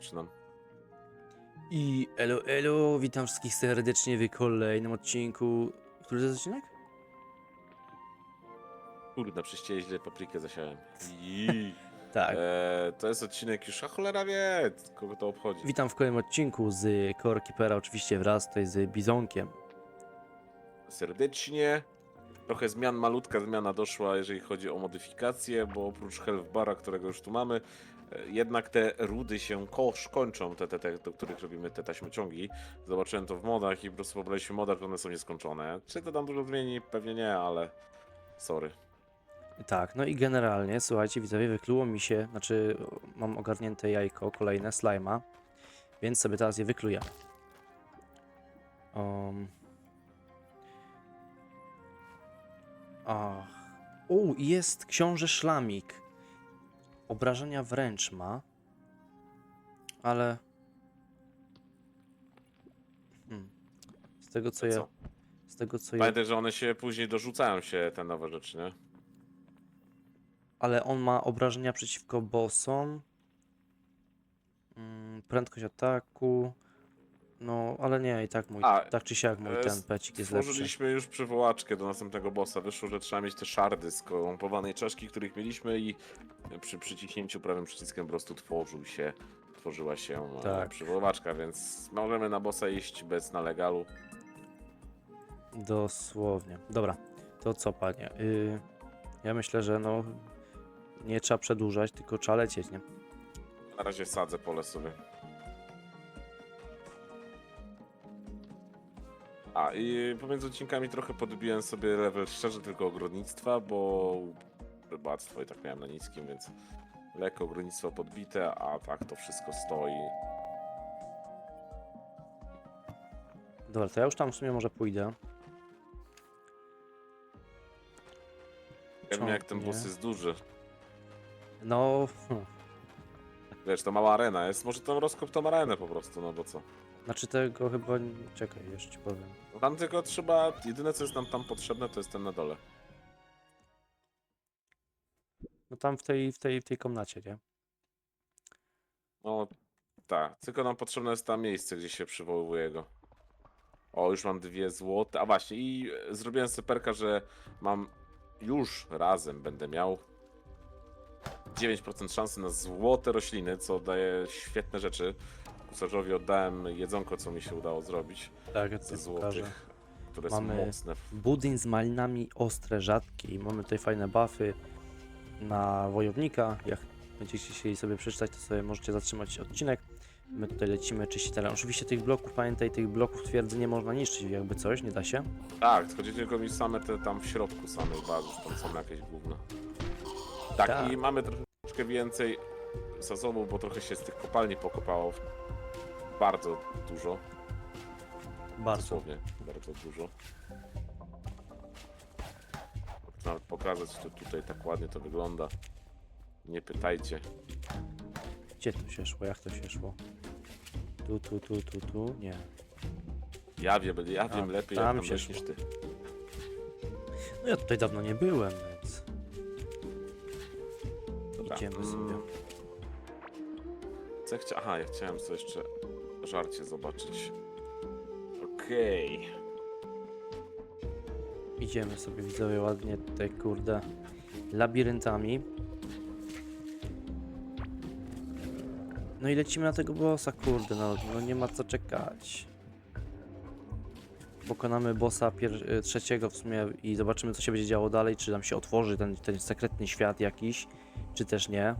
zaczynam. I elo, elo, witam wszystkich serdecznie w kolejnym odcinku. Który to jest odcinek? Kurde, przy ściele źle paprykę zasiałem. I... Tak. E, to jest odcinek już, a cholera wie, kogo to obchodzi. Witam w kolejnym odcinku z Core Keepera, oczywiście wraz tutaj z Bizonkiem. Serdecznie. Trochę zmian, malutka zmiana doszła, jeżeli chodzi o modyfikacje, bo oprócz Health Bara, którego już tu mamy, jednak te rudy się kosz, kończą, te, te, te, do których robimy te taśmociągi. Zobaczyłem to w modach i po prostu pobraliśmy modach, to one są nieskończone. Czy to tam dużo zmieni? Pewnie nie, ale sorry. Tak, no i generalnie, słuchajcie, widzowie, wykluło mi się, znaczy mam ogarnięte jajko, kolejne, slajma, więc sobie teraz je wykluję. Um. Ach. Jest książę szlamik. Obrażenia wręcz ma, ale... Hmm. Z tego co ja... Co? Z tego co ja... Pamiętaj, że one się później dorzucają się, te nowe rzeczy, nie? Ale on ma obrażenia przeciwko bossom. Mm, prędkość ataku. No, ale nie, i tak mój, A, tak czy siak mój e, ten pecik jest lepszy. Stworzyliśmy już przywołaczkę do następnego bossa. Wyszło, że trzeba mieć te szardy z korumpowanej czaszki, których mieliśmy i przy przyciśnięciu prawym przyciskiem po prostu tworzył się, tworzyła się e, Tak. przywołaczka, więc możemy na bossa iść bez nalegalu. Dosłownie. Dobra, to co panie? Y, ja myślę, że no nie trzeba przedłużać, tylko trzeba lecieć, nie? Na razie sadzę pole sobie. A i pomiędzy odcinkami trochę podbiłem sobie level szczerze tylko ogrodnictwa, bo rybactwo i tak miałem na niskim, więc lekko ogrodnictwo podbite, a tak to wszystko stoi. Dobra, to ja już tam w sumie może pójdę. Ja wiem jak ten boss jest duży. No, hmm. Wiesz, to mała arena jest, może tam rozkop tą arenę po prostu, no bo co. znaczy tego chyba... nie- Czekaj, jeszcze ci powiem. No tam tylko trzeba, jedyne co jest nam tam potrzebne to jest ten na dole. No tam w tej, w tej, w tej komnacie, nie? No tak, tylko nam potrzebne jest tam miejsce, gdzie się przywołuje go. O, już mam dwie złote. A właśnie, i e, zrobiłem syperka, że mam już razem będę miał 9% szansy na złote rośliny, co daje świetne rzeczy. Kusarzowi oddałem jedzonko, co mi się udało zrobić Tak, ja ze tutaj pokażę. złotych, które Mamy- są mocne. Budyń z malinami ostre, rzadkie i mamy tutaj fajne buffy na wojownika. Jak będziecie chcieli sobie przeczytać, to sobie możecie zatrzymać odcinek. My tutaj lecimy czyścitelem. Oczywiście tych bloków, pamiętaj, tych bloków twierdzy nie można niszczyć, jakby coś, nie da się. Tak, chodzi tylko mi same te tam w środku samej bazy, tam są jakieś gówno. Tak, Tak. i mamy troszeczkę więcej zasobów, bo trochę się z tych kopalni pokopało. Bardzo dużo, Bardzo. dosłownie bardzo dużo. Nawet pokazać to tutaj tak ładnie to wygląda. Nie pytajcie. Gdzie to się szło? Jak to się szło? Tu, tu, tu, tu, tu? Nie. Ja wiem, ja wiem A, lepiej tam jak tam się wejść niż ty. No ja tutaj dawno nie byłem, Dobra. idziemy mm, sobie. Co ja chcia... Aha, ja chciałem sobie jeszcze żarcie zobaczyć. Okej. Idziemy sobie widzowie ładnie tutaj, kurde, labiryntami. No i lecimy na tego bossa, kurde, no, no nie ma co czekać. Pokonamy bossa y, trzeciego w sumie i zobaczymy co się będzie działo dalej, czy nam się otworzy ten, ten sekretny świat jakiś, czy też nie.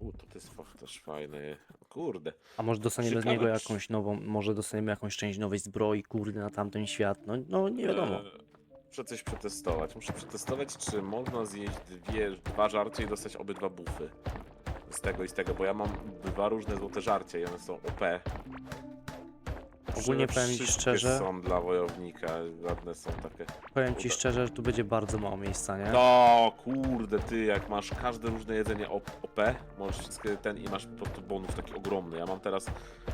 U, to jest fach też fajny. Kurde. A może dostaniemy z Ciekawe, niego czy- jakąś nową, może dostaniemy jakąś część nowej zbroi, kurde, na tamten świat, no, no nie wiadomo. E, Muszę coś przetestować. Muszę przetestować, czy można zjeść dwie, dwa żarcie i dostać obydwa bufy. Z tego i z tego, bo ja mam dwa różne złote żarcie i one są OP. Ogólnie powiem ci wszystkie szczerze- są dla wojownika, żadne są takie. Powiem ci szczerze, że tu będzie bardzo mało miejsca, nie? No kurde, ty jak masz każde różne jedzenie op- OP, możesz wszystkie ten i masz po prostu bonus taki ogromny. Ja mam teraz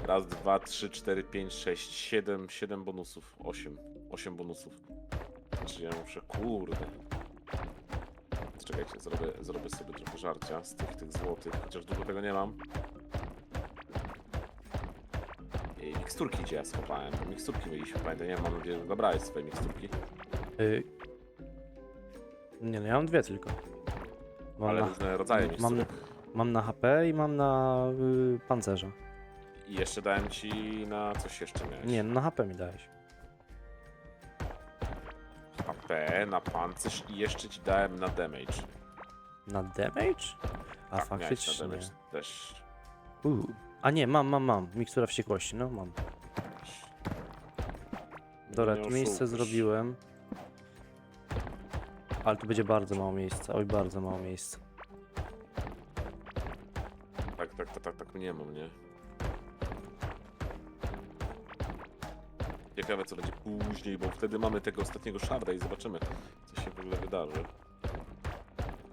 raz, dwa, trzy, cztery, pięć, sześć, siedem, siedem bonusów, osiem, osiem bonusów. Znaczy ja muszę, kurde. Czekajcie, zrobię, zrobię sobie trochę żarcia z tych, tych złotych, chociaż dużo tego nie mam. Miksturki gdzie ja schowałem. Miksturki mieliśmy, pamiętaj, nie mam nadzieję, że swoje miksturki. Y... Nie no, ja mam dwie tylko. Mam, Ale na, różne rodzaje mam, miksturek. mam na HP i mam na y, pancerza. I jeszcze dałem ci na coś jeszcze miałeś. Nie, no na HP mi dałeś. HP, na pancerz i jeszcze ci dałem na damage. Na damage? A Tak, miałeś na faktycznie. damage też. Uh. A nie, mam, mam, mam. Mikstura wściekłości, no mam. Dobra, Nie tu miejsce oszukasz. zrobiłem. Ale tu będzie bardzo mało miejsca. Oj, bardzo mało miejsca. Tak, tak, tak, tak, tak, nie mam, nie? Ciekawe co będzie później, bo wtedy mamy tego ostatniego szarda i zobaczymy, co się w ogóle wydarzy.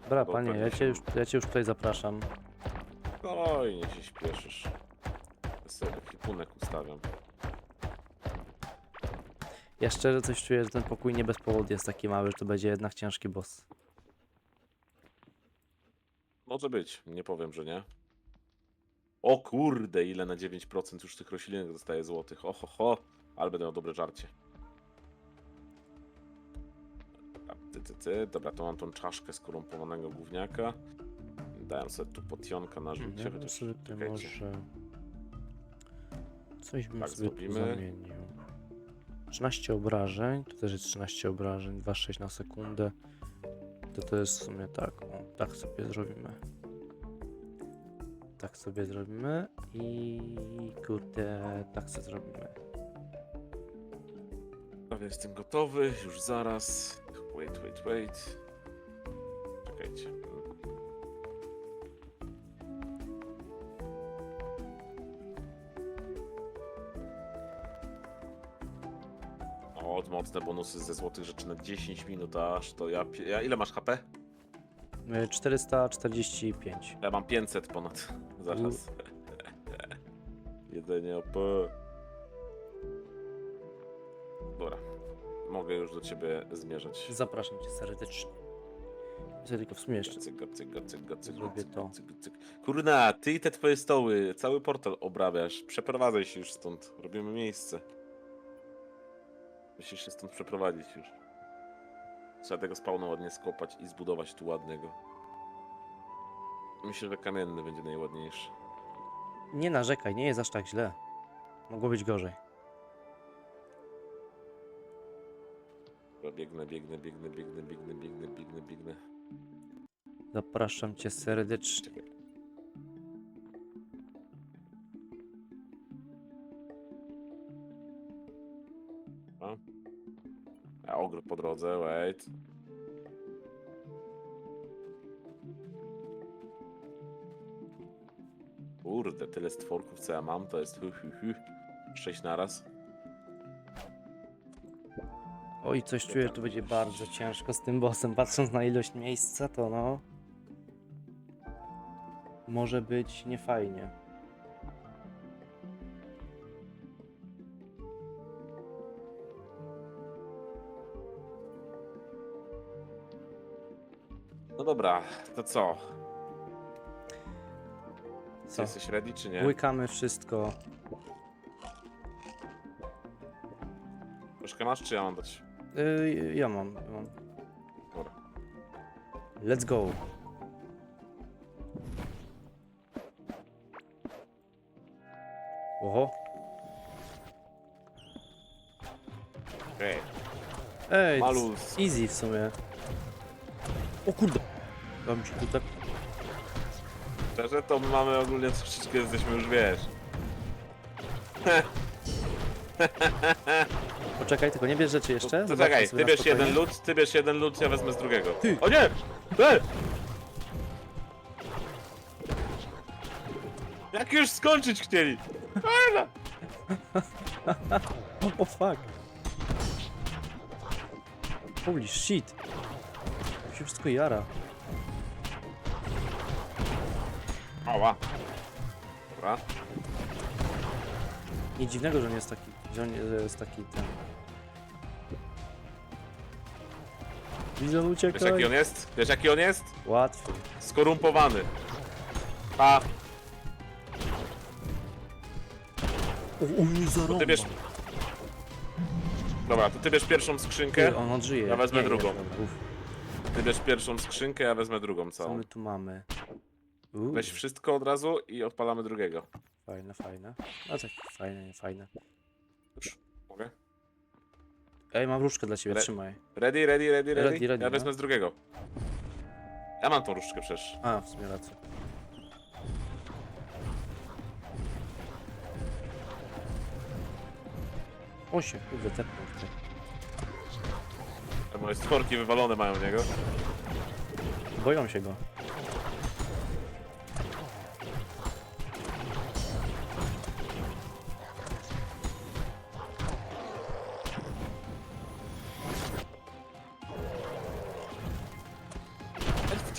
Dobra, Bo panie, pewnie ja się- cię, już, ja cię już tutaj zapraszam. Oj, nie się śpieszysz. Sobie ekwipunek ustawiam. Ja szczerze coś czuję, że ten pokój nie bez powodu jest taki mały, że to będzie jednak ciężki boss. Może być, nie powiem, że nie. O kurde, ile na 9% już tych roślinek dostaje złotych. Oho, ho, ale będę miał dobre żarcie. Dobra, ty, ty, ty. Dobra, to mam tą czaszkę skorumpowanego gówniaka. Dałem sobie tu potionka na życie. Ja bym chociaż sobie czekajcie. może... Coś bym Tak sobie tu zrobimy. zamienił. 13 obrażeń, to też jest 13 obrażeń, 2,6 na sekundę. To to jest w sumie tak, o, tak sobie zrobimy. Tak sobie zrobimy i kurde, tak sobie zrobimy. Prawie jestem gotowy, już zaraz. Wait, wait, wait. Ze złotych rzeczy na 10 minut, aż to ja, pie- ja... Ile masz HP? Y, 445. Ja mam 500 ponad. Zaraz. Jedzenie OP. Dobra. Mogę już do ciebie zmierzać. Zapraszam cię serdecznie. Ja tylko w sumie jeszcze Cyk, cyk, cyk, cyk, cyk, Zrobię cyk, to. cyk, cyk. Kurna, ty i te twoje stoły, cały portal obrabiasz. Przeprowadzaj się już stąd. Robimy miejsce. Musisz się stąd przeprowadzić już. Trzeba tego spawna ładnie skopać i zbudować tu ładnego. Myślę, że kamienny będzie najładniejszy. Nie narzekaj, nie jest aż tak źle. Mogło być gorzej. Dobra, biegnę, biegnę, biegnę, biegnę, biegnę, biegnę, biegnę, biegnę. Zapraszam cię serdecznie. Czekaj. A ogr po drodze, wait. Kurde, tyle stworków co ja mam, to jest hu, hu, hu. Sześć naraz. Oj, coś czuję, tu będzie bardzo ciężko z tym bossem. Patrząc na ilość miejsca, to no. Może być niefajnie. Dobra, to co? Co? jesteś ready czy nie? Łykamy wszystko. Troszkę masz czy ja mam dać? Yy, ja mam, ja mam. Dobra. Let's go. Oho. Okej. Ej, Malus. easy w sumie. O kurde. Dam ci tutaj. Szczerze, to my mamy ogólnie troszeczkę, jesteśmy już, wiesz... Poczekaj, tylko nie bierz rzeczy jeszcze. To Zobaczmy czekaj, sobie ty na bierz jeden lód, ty bierz jeden lód, ja wezmę z drugiego. Ty. O nie! Ty! Jak już skończyć chcieli? Fajna! O fuck. Holy shit. To się wszystko jara. Ała. Dobra. Nic dziwnego, że on jest taki, że on jest taki ten. Widzę, Wiesz jaki on jest? Wiesz jaki on jest? Łatwy. Skorumpowany. A. O, on mi zarąbał. bierz- Dobra, to ty bierz pierwszą skrzynkę, Ty, on odżyje. Ja wezmę Nie, drugą. jest, dobra, uf. ty bierz pierwszą skrzynkę, ja wezmę drugą Co całą. my tu mamy? Uuu, Weź wszystko od razu i odpalamy drugiego. Fajne, fajne. No tak, fajne, nie fajne. Już, mogę? Ej, mam różkę dla ciebie, trzymaj. Ready, ready, ready, ready? Ready, ready, ja no. wezmę z drugiego. Ja mam tą różdżkę przecież. A, w sumie racja. O się, kurde. Te moje stworki wywalone mają w niego. Boją się go.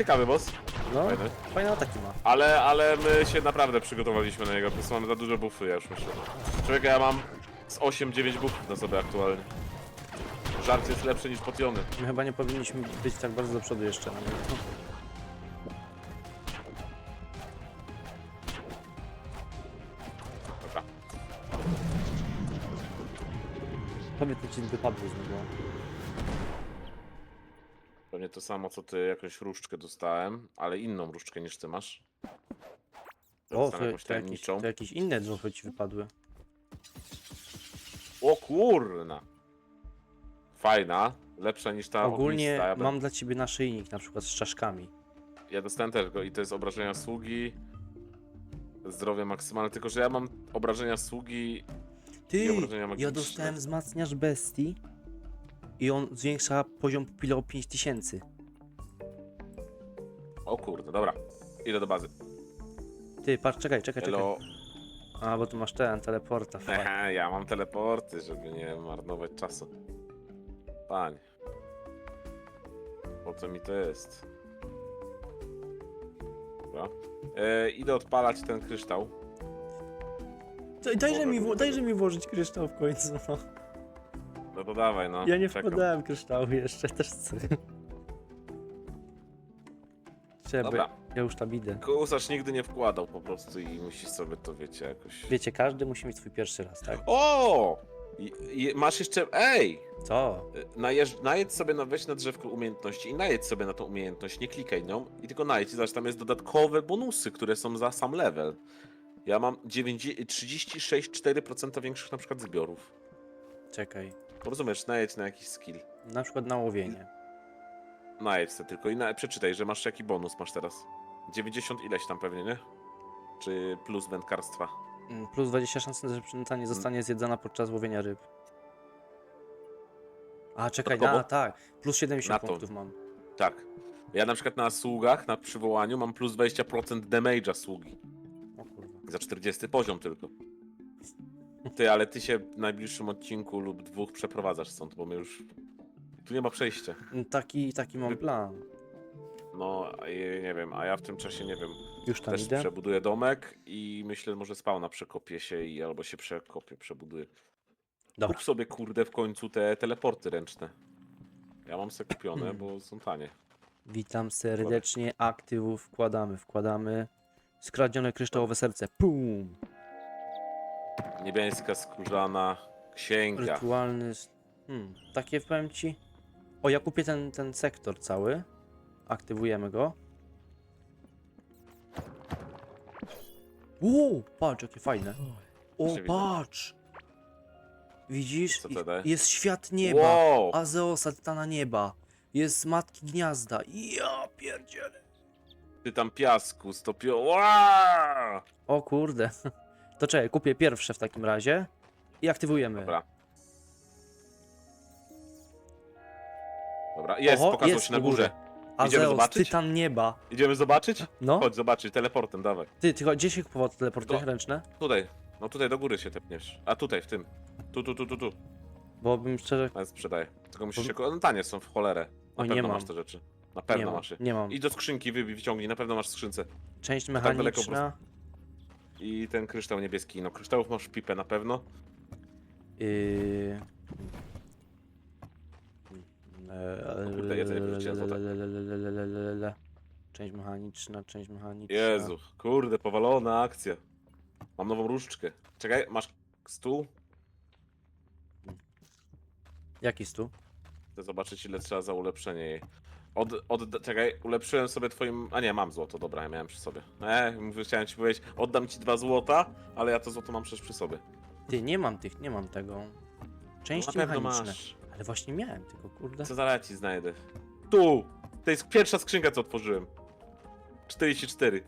Ciekawy boss. No, Fajny. fajne ataki ma. Ale, ale my się naprawdę przygotowaliśmy na niego, po prostu mamy za duże buffy, ja już myślę. Człowieka ja mam z 8-9 buffów na sobie aktualnie. Żart jest lepszy niż potiony. My chyba nie powinniśmy być tak bardzo do przodu jeszcze na niego. Dobra. Tobie to ci wypadło z niego. To samo co ty, jakąś różdżkę dostałem, ale inną różdżkę niż ty masz. O, Dostałem to, jakąś to, jakieś, tajemniczą. to jakieś inne dżofy ci wypadły. O kurna! Fajna, lepsza niż ta Ogólnie ognista. Ja, mam dla ciebie naszyjnik, na przykład z czaszkami. ja dostałem też go i to jest obrażenia sługi. Zdrowie maksymalne, tylko że ja mam obrażenia sługi Ty, obrażenia ja magiczne. dostałem wzmacniacz bestii i on zwiększa poziom pupila o 5000. O kurde, dobra. Idę do bazy. Ty, patrz, czekaj, czekaj, czekaj. Elo. A, bo tu masz ten, teleporta, fajnie. Ehe, ja mam teleporty, żeby nie marnować czasu. Panie. Po co mi to jest? Dobra. E, idę odpalać ten kryształ. Daj- Dajże mi, wło- dajże mi włożyć kryształ w końcu. No. No to dawaj, no. Ja nie czekam. wkładałem kryształu jeszcze, też chcę. Trzeba, Dobra. ja już tam idę. Kołusarz nigdy nie wkładał po prostu i musisz sobie to, wiecie, jakoś... Wiecie, każdy musi mieć swój pierwszy raz, tak? O! I, i, masz jeszcze... Ej! Co? Najeżdż, najedź sobie na weź na drzewko umiejętności i najedź sobie na tą umiejętność, nie klikaj nią i tylko najedź i zobacz, tam jest dodatkowe bonusy, które są za sam level. Ja mam 36-4% większych na przykład zbiorów. Czekaj. Rozumiesz, najedź na jakiś skill. Na przykład na łowienie. Najedź sobie tylko i na, przeczytaj, że masz jaki bonus masz teraz. 90 ileś tam pewnie, nie? Czy plus wędkarstwa. Mm, Plus 20 szans, że przynęta nie zostanie zjedzona podczas łowienia ryb. A, czekaj, na, tak. Plus 70 Na to. punktów mam. Tak. Ja na przykład na sługach, na przywołaniu mam plus 20% damage'a sługi. O kurwa. Za 40 poziom tylko. Ty, ale ty się w najbliższym odcinku lub dwóch przeprowadzasz stąd, bo my już... Tu nie ma przejścia. Taki, taki mam plan. No, nie wiem, a ja w tym czasie, nie wiem, Już tam też idę. przebuduję domek i myślę, może spawna przekopię się i albo się przekopię, przebuduję. Dobra. Kup sobie, kurde, w końcu te teleporty ręczne. Ja mam sobie kupione, bo są tanie. Witam serdecznie. Aktywów wkładamy, wkładamy. Skradzione kryształowe serce. Pum! Niebiańska skórzana księga. Rytualny. s- Hmm, takie powiem ci. O, ja kupię ten, ten sektor cały. Aktywujemy go. Uuu, patrz, jakie fajne. O, Jeszcze widzę. patrz! Widzisz? Co to daje? Jest świat nieba. Wow! Azeosa, Tytana nieba. Jest matki gniazda. Ja pierdzielę. Ty tam piasku stopio... O kurde. To czekaj, kupię pierwsze w takim razie. I aktywujemy. Dobra. Dobra, jest, Oho, pokazał jest się na u góry. górze. Idziemy Azeos, zobaczyć? Tytan nieba. Idziemy zobaczyć? No. Chodź, zobaczyć, teleportem, dawaj. Ty, ty, chodź, gdzie się kupowało te teleporty Do- ręczne? Tutaj, no tutaj do góry się tepniesz. A tutaj, w tym. Tu, tu, tu, tu, tu. Bo bym szczerze... Ale sprzedaję. Tylko musisz się... No tanie są w cholerę. Na O, nie pewno mam. masz te rzeczy. Na Nie pewno mam, masz je. nie mam. I do skrzynki wybij, wyciągnij, na pewno masz w skrzynce. Część tak daleko po mechaniczna. I ten kryształ niebieski. No kryształów masz w pipę na pewno. Yy... O kurde, jedzenie wyrzuciłem złote. Część mechaniczna, część mechaniczna. Jezu, kurde, powalona akcja. Mam nową różdżkę. Czekaj, masz stół. Jaki stół? Chcę zobaczyć, ile trzeba za ulepszenie jej. Od, od, czekaj, ulepszyłem sobie twoim... A nie, mam złoto, dobra, ja miałem przy sobie. E, chciałem ci powiedzieć, oddam ci dwa złota, ale ja to złoto mam przecież przy sobie. Ty, nie mam tych, nie mam tego. No, Części na pewno mechaniczne. masz. Ale właśnie miałem, tylko kurde. Co zaraz ci znajdę. Tu! To jest pierwsza skrzynka, co otworzyłem. 44.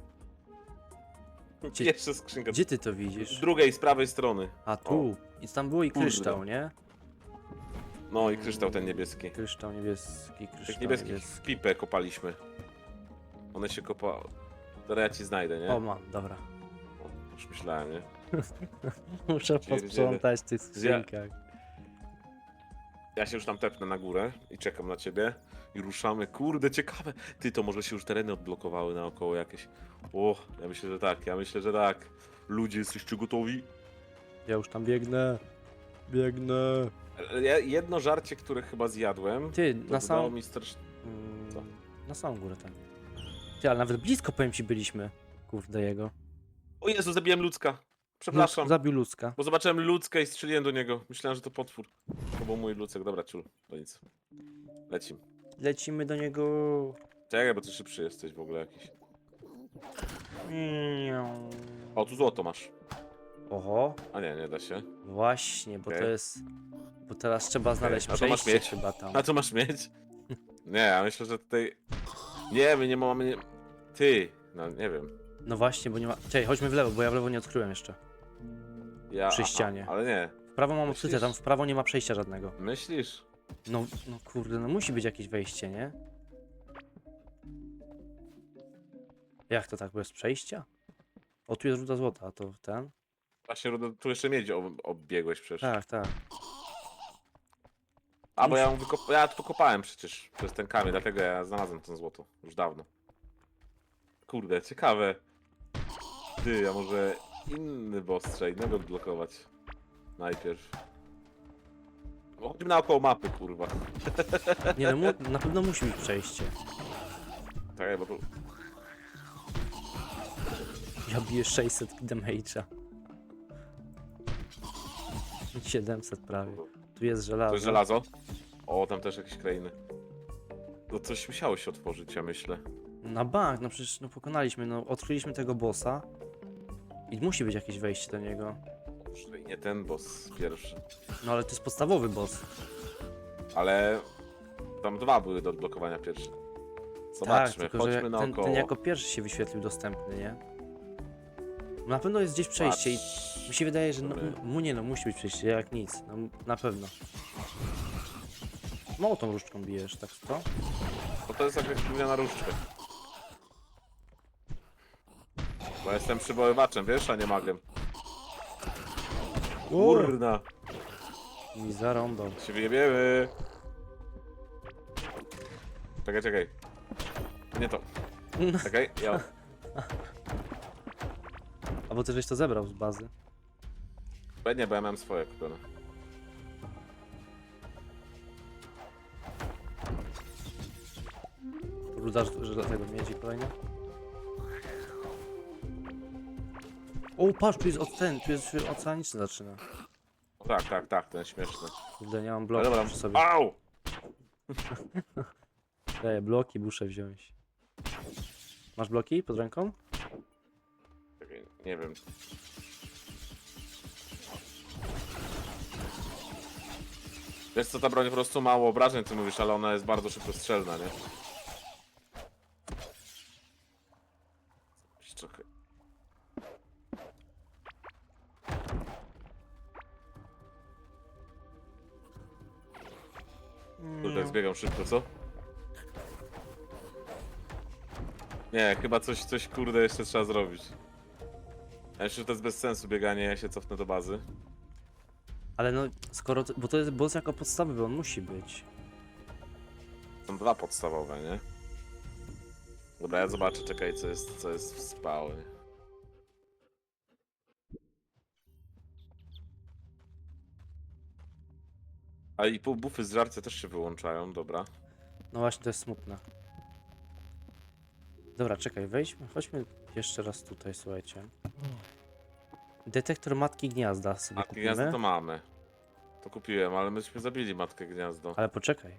Gdzie- Pierwsza skrzynka. Gdzie ty to Z widzisz? drugiej, z prawej strony. A tu. I tam było i kryształ, nie? No i kryształ ten niebieski. Kryształ niebieski, kryształ Tych niebieskich niebieski. pipę kopaliśmy. One się kopa... Teraz ja ci znajdę, nie? O, mam, dobra. O, Już myślałem, nie? Muszę Pierdziele. posprzątać w tych skrzynkach. Ja się już tam tepnę na górę i czekam na ciebie. I ruszamy. Kurde, ciekawe. Ty, to może się już tereny odblokowały naokoło jakieś. O, ja myślę, że tak. Ja myślę, że tak. Ludzie, jesteście gotowi? Ja już tam biegnę. Biegnę. Ja, jedno żarcie, które chyba zjadłem, Ty, to na dodało samą... mi strasznie... Co? Mm, na samą górę tam. Ty, ale nawet blisko powiem ci byliśmy. Kurde jego. O Jezu, zabiłem ludzka. Przepraszam. Zabił ludzka. Bo zobaczyłem ludzkę i strzeliłem do niego. Myślałem, że to potwór. To był mój lucek. Dobra, ciul. To nic. Lecim. Lecimy do niego. Czekaj, bo ty szybszy jesteś w ogóle jakiś. O, tu złoto masz. Oho, A nie, nie da się. właśnie, bo to Okej. jest... Bo teraz trzeba znaleźć a to masz przejście mieć? chyba tam. A co masz mieć? Nie, ja myślę, że tutaj... Nie, my nie mamy... Nie... Ty! No, nie wiem. No właśnie, bo nie ma... Czekaj, chodźmy w lewo, bo ja w lewo nie odkryłem jeszcze. Ja... Przy ścianie. Ale nie. W prawo mam odkryte, tam w prawo nie ma przejścia żadnego. Myślisz? No, no kurde, no musi być jakieś wejście, nie? Jak to tak, bez przejścia? O, tu jest ruda złota, a to ten? Właśnie Rudo, tu jeszcze miedź ob obbiegłeś przecież. Tak, tak. A, bo ja ją wykop... Ja tu kopałem przecież przez ten kamień, dlatego ja znalazłem ten złoto. Już dawno. Kurde, ciekawe. Ty, a może inny boss trzeba innego blokować. Najpierw. Chodźmy naokoło mapy, kurwa. Nie no, mu, na pewno musi być przejście. Tak, bo tu... Ja biję 600 damage'a. 700 prawie. Tu jest żelazo. To jest żelazo. O, tam też jakieś krainy. No coś musiało się otworzyć, ja myślę. Na bank, no przecież no pokonaliśmy, no odkryliśmy tego bossa. I musi być jakieś wejście do niego. Może i nie ten boss pierwszy. No ale to jest podstawowy boss. Ale tam dwa były do odblokowania pierwsze. tak, Zobaczmy, tylko że chodźmy ten, naokoło. ten jako pierwszy się wyświetlił dostępny, nie? Na pewno jest gdzieś przejście i mi się wydaje, że no, mu nie no, musi być przejście, jak nic, no na pewno. Mało tą różdżką bijesz, tak to? Bo to jest jakaś gówniana różdżka. Bo jestem przywoływaczem, wiesz, a nie magiem. Kurna, I zarąbał. się wyjebiemy. Czekaj, czekaj. Nie to. Czekaj, ja. A bo ty żeś to zebrał z bazy. Bo Nie, bo ja miałem swoje kupione. Rudasz żelaznego miedzi kolejny. O, patrz, tu jest od ten, tu jest oceaniczny zaczyna. O, tak, tak, tak, ten śmieszny. Kurde, nie mam Ale dobra, przy sobie. au! Daję bloki, muszę wziąć. Masz bloki pod ręką? Nie wiem. Wiesz co, ta broń po prostu mało obrażeń, ty mówisz, ale ona jest bardzo szybko strzelna, nie? Czekaj. Kurde, zbiegam szybko, co? Nie, chyba coś, coś kurde jeszcze trzeba zrobić. Ja myślę, że to jest bez sensu bieganie, ja się cofnę do bazy. Ale no, skoro, to, bo to jest boss jako podstawowy, on musi być. Są dwa podstawowe, nie? Dobra, ja zobaczę, czekaj, co jest, co jest w spawnie. A i pół bufy z żarcia też się wyłączają, dobra. No właśnie, to jest smutne. Dobra, czekaj, wejdźmy, chodźmy jeszcze raz tutaj, słuchajcie. Detektor matki gniazda sobie Matkę kupimy. gniazdo to mamy. To kupiłem, ale myśmy zabili matkę gniazdo. Ale poczekaj.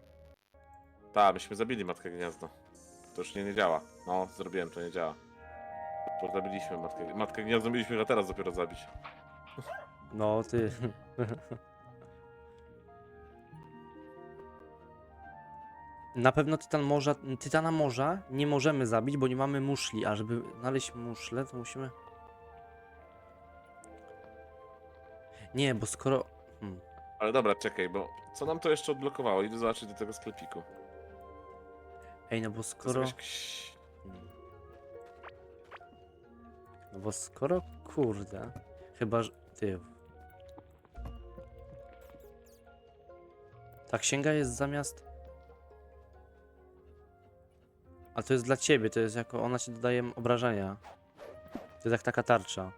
Tak, myśmy zabili matkę gniazdo. To już nie, nie działa. No, zrobiłem, to nie działa. To zabiliśmy matkę. Matkę gniazdo mieliśmy teraz dopiero zabić. No ty. Na pewno tytan morza, tytana morza nie możemy zabić, bo nie mamy muszli, a żeby znaleźć muszlę, to musimy... Nie, bo skoro... Hmm. Ale dobra, czekaj, bo co nam to jeszcze odblokowało? Idę zobaczyć do tego sklepiku. Ej, no bo skoro... Hmm. No bo skoro, kurde, chyba, że... Ty... Ta księga jest zamiast... A to jest dla ciebie, to jest jako, ona ci dodaje obrażenia. To jest jak taka tarcza.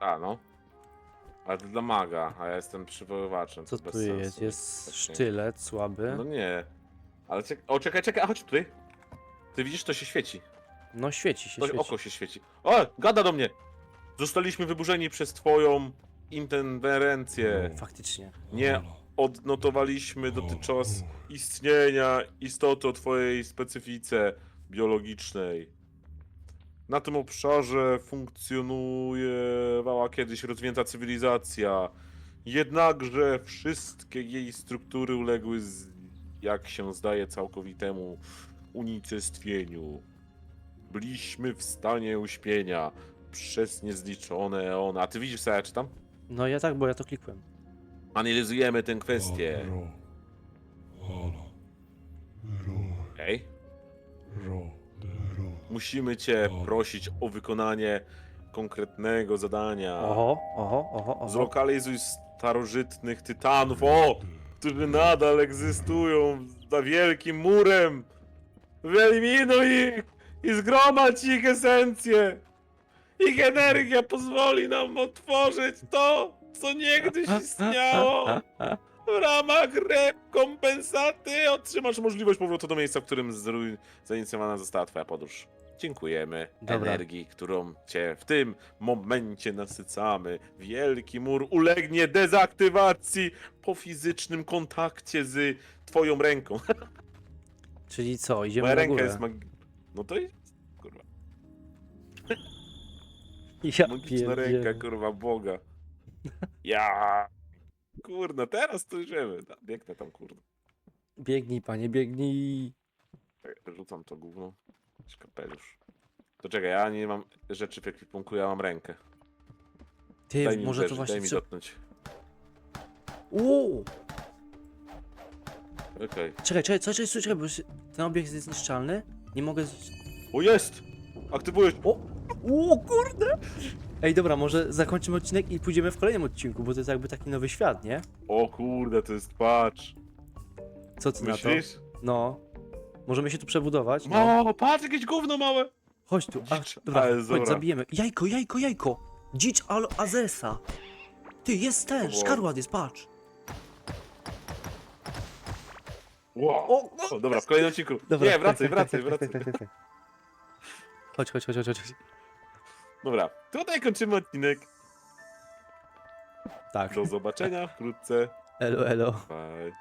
A, no. Ale to dla maga, a ja jestem przywoływaczem. Co to bez tu jest? sensu. Jest Faktycznie. sztylet słaby. No nie. Ale czek o, czekaj, czekaj, a chodź tutaj. Ty widzisz, to się świeci. No świeci się, To świeci. oko się świeci. O, gada do mnie! Zostaliśmy wyburzeni przez twoją interwencję. Faktycznie. Nie odnotowaliśmy dotychczas istnienia istoty o twojej specyfice biologicznej. Na tym obszarze funkcjonowała kiedyś rozwinięta cywilizacja. Jednakże wszystkie jej struktury uległy, z, jak się zdaje, całkowitemu unicestwieniu. Byliśmy w stanie uśpienia przez niezliczone eony. A ty widzisz, co ja czytam? No ja tak, bo ja to klikłem. Analizujemy tę kwestię. Okej? Musimy cię prosić o wykonanie konkretnego zadania. Oho, oho, oho, oho. Zlokalizuj starożytnych tytanów, o! Którzy nadal egzystują za wielkim murem. Wyeliminuj ich i zgromadź ich esencję. Ich energia pozwoli nam otworzyć to, co niegdyś istniało. W ramach rekompensaty otrzymasz możliwość powrotu do miejsca, w którym zru- zainicjowana została twoja podróż. Dziękujemy Dobra. energii, którą cię w tym momencie nasycamy. Wielki mur ulegnie dezaktywacji po fizycznym kontakcie z twoją ręką. Czyli co, idziemy Moja na ręka górę. jest mag... No to jest... Kurwa. Ja Magiczna ręka, pierdzielę. kurwa, Boga. Ja. Kurna, teraz to już wiemy. Da, Biegnę tam, kurwa. Biegnij, panie, biegnij. Czekaj, Rzucam to gówno. Jakiś Kapelusz. To czekaj, ja nie mam rzeczy w ekwipunku, ja mam rękę. Ty, Daj mi może to uderzyć, właśnie daj mi trzeba... dotknąć. Uuu! Okej. Czekaj, czekaj, czekaj, czekaj, czekaj, bo się- ten obiekt jest niszczalny. Nie mogę... z- O, jest! Aktywujesz... O! O, kurde! Ej, dobra, może zakończymy odcinek i pójdziemy w kolejnym odcinku, bo to jest jakby taki nowy świat, nie? O kurde, to jest patrz. Co ty na to? Myślisz? No. Możemy się tu przebudować? No. No, patrz, jakieś gówno małe! Chodź tu. A, Dzicz dobra, Azora. chodź, zabijemy. Jajko, jajko, jajko! Dzicz al Azesa! Ty, jest ten, było? szkarłat jest, patrz! Wow. O, O, dobra, w kolejnym odcinku. Dobra, Nie, wracaj, tak, tak, wracaj, tak, wracaj. tak, tak, tak, tak. Chodź, chodź, chodź, chodź, chodź. Dobra, tutaj kończymy odcinek. Tak. Do zobaczenia wkrótce. Elo, elo. Bye.